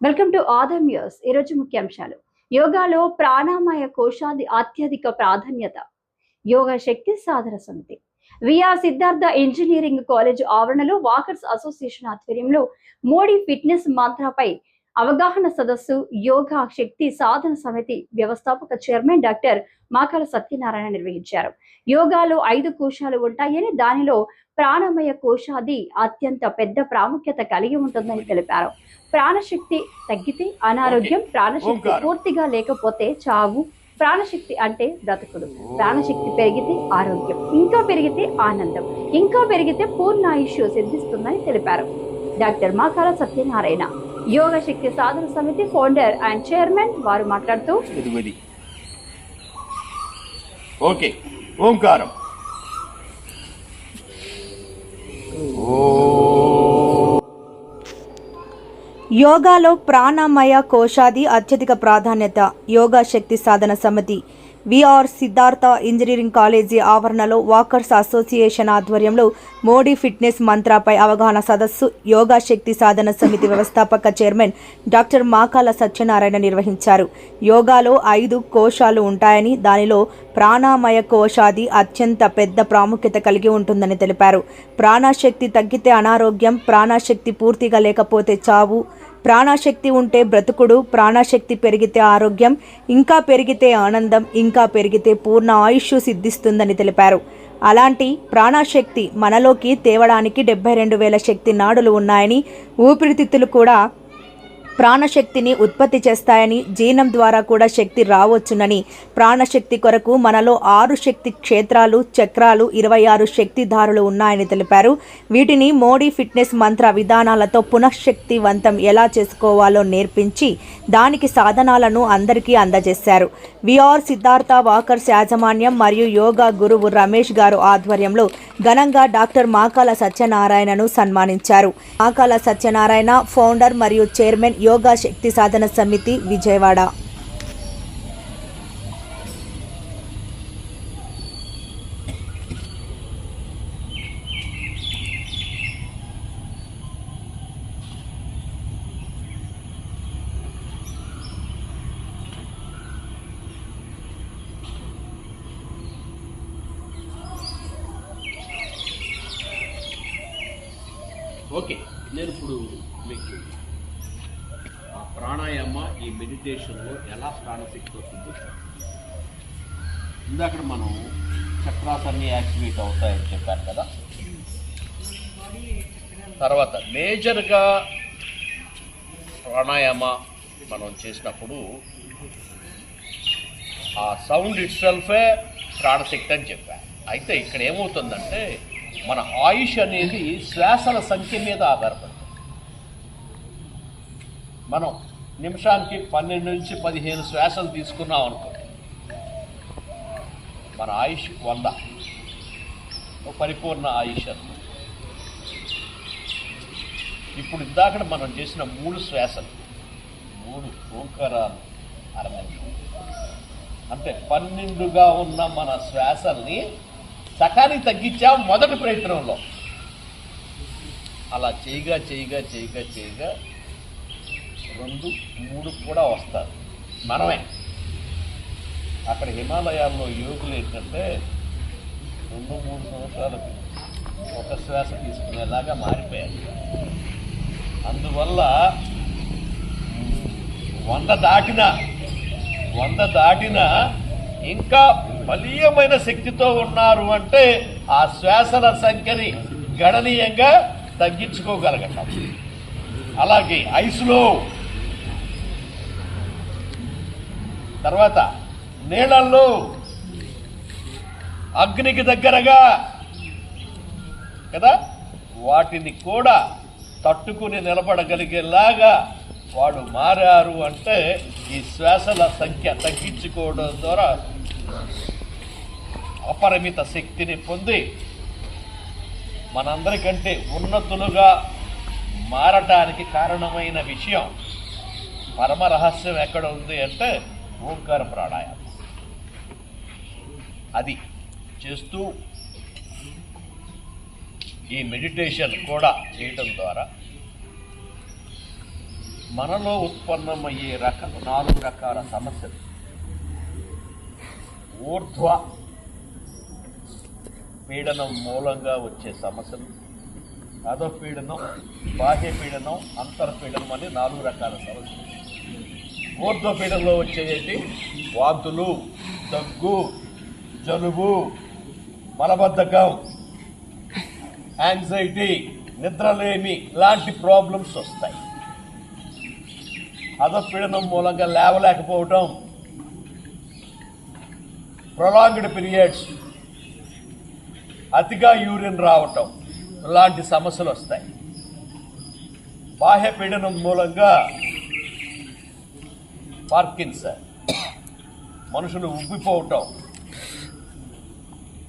Welcome to Adam news ఈరోజు ముఖ్యాంశాలు. యోగాలో ప్రాణామయ కోశాది అత్యధిక ప్రాధాన్యత. Yoga Shakti Sadhana Samiti. VR Siddhartha engineering college ఆవరణలో వాకర్స్ అసోసియేషన్ ఆధ్వర్యంలో మోడీ ఫిట్నెస్ మంత్రపై అవగాహన సదస్సు యోగా శక్తి సాధన సమితి వ్యవస్థాపక చైర్మన్ డాక్టర్ మాకల సత్యనారాయణ నిర్వహించారు. యోగాలో ఐదు కోశాలు ఉంటాయని దానిలో ప్రాణమయ కోశాది అత్యంత పెద్ద ప్రాముఖ్యత కలిగి ఉంటుందని తెలిపారు. ప్రాణశక్తి తగ్గితే అనారోగ్యం ప్రాణశక్తి. పూర్తిగా లేకపోతే చావు ప్రాణశక్తి అంటే బ్రతుకుడు. ప్రాణశక్తి పెరిగితే ఆరోగ్యం ఇంకా పెరిగితే ఆనందం ఇంకా పెరిగితే పూర్ణాయుష్యు సిద్ధిస్తుందని తెలిపారు. డాక్టర్ మాకాల సత్యనారాయణ. యోగ శక్తి సాధన సమితి ఫౌండర్ అండ్ చైర్మన్ వారు మాట్లాడుతూ ఓకే ఓంకారం. యోగాలో ప్రాణమయ కోశాది అత్యధిక ప్రాధాన్యత Yoga Shakti Sadhana Samiti. VR Siddhartha engineering college ఆవరణలో వాకర్స్ అసోసియేషన్ ఆధ్వర్యంలో మోడీ ఫిట్నెస్ మంత్రాపై అవగాహన సదస్సు యోగా శక్తి సాధన సమితి వ్యవస్థాపక చైర్మన్ డాక్టర్ మాకాల సత్యనారాయణ నిర్వహించారు. యోగాలో ఐదు కోశాలు ఉంటాయని దానిలో ప్రాణామయ కోశాది అత్యంత పెద్ద ప్రాముఖ్యత కలిగి ఉంటుందని తెలిపారు. ప్రాణశక్తి తగ్గితే అనారోగ్యం ప్రాణశక్తి పూర్తిగా లేకపోతే చావు ప్రాణశక్తి ఉంటే బ్రతుకుడు ప్రాణశక్తి పెరిగితే ఆరోగ్యం ఇంకా పెరిగితే ఆనందం ఇంకా పెరిగితే పూర్ణ ఆయుష్ సిద్ధిస్తుందని తెలిపారు. అలాంటి ప్రాణశక్తి మనలోకి తేవడానికి డెబ్బై రెండు వేల శక్తి నాడులు ఉన్నాయని ఊపిరితిత్తులు కూడా ప్రాణశక్తిని ఉత్పత్తి చేస్తాయని జీర్ణం ద్వారా కూడా శక్తి రావచ్చునని. ప్రాణశక్తి కొరకు మనలో ఆరు శక్తి క్షేత్రాలు చక్రాలు ఇరవై ఆరు శక్తిధారులు ఉన్నాయని తెలిపారు. వీటిని మోడీ ఫిట్నెస్ మంత్ర విధానాలతో పునఃశక్తివంతం ఎలా చేసుకోవాలో నేర్పించి దానికి సాధనాలను అందరికీ అందజేశారు. విఆర్ సిద్ధార్థ వాకర్స్ యాజమాన్యం మరియు యోగా గురువు రమేష్ గారు ఆధ్వర్యంలో ఘనంగా డాక్టర్ మాకాల సత్యనారాయణను సన్మానించారు. మాకాల సత్యనారాయణ ఫౌండర్ మరియు చైర్మన్ యోగా శక్తి సాధన సమితి విజయవాడ. ఓకే నేను ఇప్పుడు మీకు ప్రాణాయామ ఈ మెడిటేషన్లో ఎలా ప్రాణశక్తి వస్తుందో ఇందాక మనం చక్రాసన్ని యాక్టివేట్ అవుతాయని చెప్పాను కదా. తర్వాత మేజర్గా ప్రాణాయామ మనం చేసినప్పుడు ఆ సౌండ్ ఇట్ సెల్ఫే ప్రాణశక్తి అని చెప్పాను. అయితే ఇక్కడ ఏమవుతుందంటే మన ఆయుష్ అనేది శ్వాసల సంఖ్య మీద ఆధారపడుతుంది. మనం నిమిషానికి పన్నెండు నుంచి పదిహేను శ్వాసలు తీసుకున్నాం అనుకో. మన ఆయుష్ వంద. పరిపూర్ణ ఆయుష్ ఇప్పుడు ఇందాక మనం చేసిన మూడు శ్వాసలు మూడు ఓంకారాలు అర అంటే పన్నెండుగా ఉన్న మన శ్వాసల్ని సకానికి తగ్గించాం మొదటి ప్రయత్నంలో. అలా చేయగా చేయగా చేయగా చేయగా రెండు మూడు కూడా వస్తారు మనమే. అక్కడ హిమాలయాల్లో యోగులు ఏంటంటే రెండు మూడు సంవత్సరాలకు ఒక శ్వాస తీసుకునేలాగా మారిపోయారు. అందువల్ల వంద దాటిన వంద దాటిన ఇంకా బలీయమైన శక్తితో ఉన్నారు అంటే ఆ శ్వాసల సంఖ్యని గణనీయంగా తగ్గించుకోగలగటం. అలాగే ఐస్లో తర్వాత నీళ్ళల్లో అగ్నికి దగ్గరగా కదా? వాటిని కూడా తట్టుకుని నిలబడగలిగేలాగా వాడు మారారు అంటే ఈ శ్వాసల సంఖ్య తగ్గించుకోవడం ద్వారా అపరిమిత శక్తిని పొంది మనందరికంటే ఉన్నతులుగా మారటానికి కారణమైన విషయం పరమ రహస్యం ఎక్కడ ఉంది అంటే ఓంకార ప్రాణాయామం. అది చేస్తూ ఈ మెడిటేషన్ కూడా చేయటం ద్వారా మనలో ఉత్పన్నమయ్యే రక నాలుగు రకాల సమస్యలు. ఊర్ధ్వ పీడనం మూలంగా వచ్చే సమస్యలు అధపీడనం బాహ్య పీడనం అంతర్పీడనం అని నాలుగు రకాల సమస్యలు. ఊర్ధ్వ పీడనంలో వచ్చేది వాంతులు దగ్గు జలుబు మలబద్ధకం యాంగ్జైటీ నిద్రలేమి లాంటి ప్రాబ్లమ్స్ వస్తాయి. అధపీడనం మూలంగా లేవలేకపోవటం ప్రొలాంగ్డ్ పీరియడ్స్ అతిగా యూరిన్ రావటం లాంటి సమస్యలు వస్తాయి. బాహ్య పీడనం మూలంగా ಪಾರ್ಕಿನ್ಸ ಮನುಷ್ಯನ ಉಬ್ಬಿಪೋವಟం